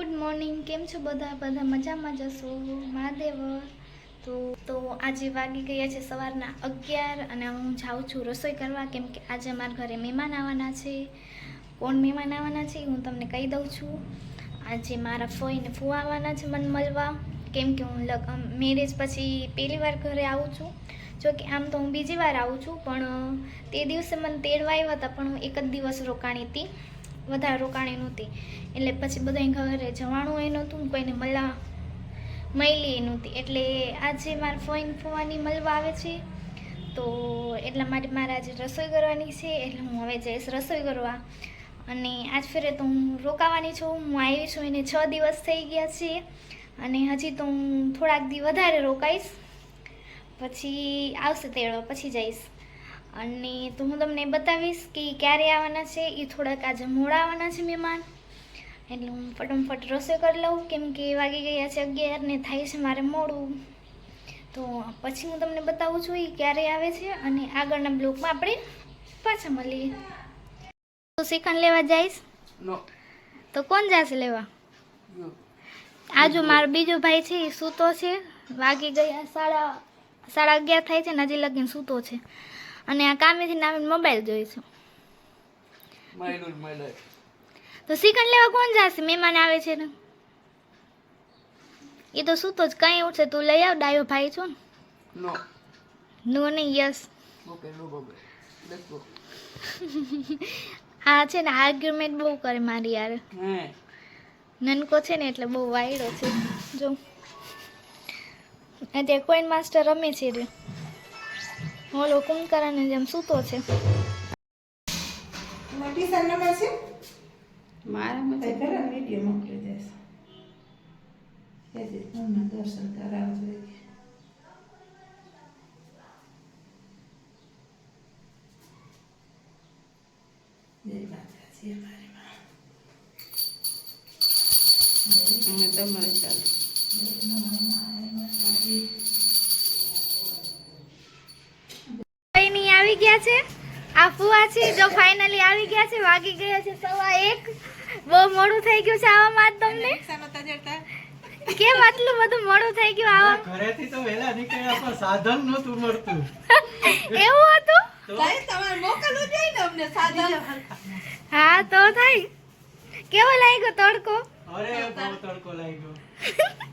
Good morning કેમ છો બધા? બધા મજામાં જશો મહાદેવ. તો તો આજે વાગી ગયા છે સવારના અગિયાર અને હું જાઉં છું રસોઈ કરવા, કેમ કે આજે મારા ઘરે મહેમાન આવવાના છે. કોણ મહેમાન આવવાના છે હું તમને કહી દઉં છું. આજે મારા ફોઈને ફૂવા આવવાના છે મને મળવા. કેમ કે હું લગ મેરેજ પછી પહેલી વાર ઘરે આવું છું. જો કે આમ તો હું બીજી વાર આવું છું, પણ તે દિવસે મને તેડવા આવ્યા હતા, પણ હું એક જ દિવસ રોકાણી હતી. વધારે રોકાણી નહોતી. એટલે પછી બધા ઘરે જવાનું એ નહોતું કોઈને મળવા મળી એ નહોતી. એટલે આજે મારા ફોઈન ફોવાની મળવા આવે છે. તો એટલા માટે મારે આજે રસોઈ કરવાની છે. એટલે હું હવે જઈશ રસોઈ કરવા. અને આજ ફેરે તો હું રોકાવાની છું. હું આવી છું. એને છ દિવસ થઈ ગયા છે. અને હજી તો હું થોડાક દી વધારે રોકાઈશ. પછી આવશે તેડવા પછી જઈશ. અને તો હું તમને બતાવીશ કે ક્યારે આવવાના છે એ થોડાક આજે મોડા આવવાના છે મહેમાન. એટલે હું ફટાફટ રસોઈ કરી લઉં કેમ કે વાગી ગયા છે અગિયાર ને થાય છે મારે મોડું. તો પછી હું તમને બતાવું છું એ ક્યારે આવે છે અને આગળના બ્લોકમાં આપણે પાછા મળીએ. તો શ્રીખંડ લેવા જઈશ? તો કોણ જશે લેવા? યો આ જો મારો બીજો ભાઈ છે એ સૂતો છે. વાગી ગયા સાડા સાડા અગિયાર થાય છે ને હજી લગીને સૂતો છે. અને આ કામેથી નામે મોબાઈલ જોઈ છે. માયલું માયલું તો શ્રીખંડ લેવા કોણ જશે? મહેમાન આવે છે ને? એ તો સૂતો જ કઈ ઉઠશે તું લઈ આવ ડાયો ભાઈ છો નો. ને. નો નહીં યસ. હા છે ને આર્ગ્યુમેન્ટ બહુ કરે મારી યાર. નનકો છે ને એટલે બહુ વાયડો છે. જો. અત્યારે કોઈન માસ્ટર રમે છે રે. ઓલો કુંકરાને જેમ સૂતો છે? મોટી નંબર છે મારામાં એ ખરા વીડિયો મોકલી દેસ એટલે તમને દર્શન કરાવજો જય માતાજી અમારી માં તમારે ચાલે આવી ગયા છે? આ ફુવા છે જો ફાઇનલી આવી ગયા છે વાગી ગયા છે સવા એક. બહુ મોડું થઈ ગયું છે આવામાં તમને? કેમ આટલું બધું મોડું થઈ ગયું આવા? ઘરેથી તો વહેલા નીકળ્યા પણ સાધન નહોતું મળતું. એવું હતું? ભાઈ તમારે મોકલવું જોઈએ ને અમને સાધન. હા તો થાય. કેવો લાગ્યો તડકો? અરે બહુ તડકો લાગ્યો.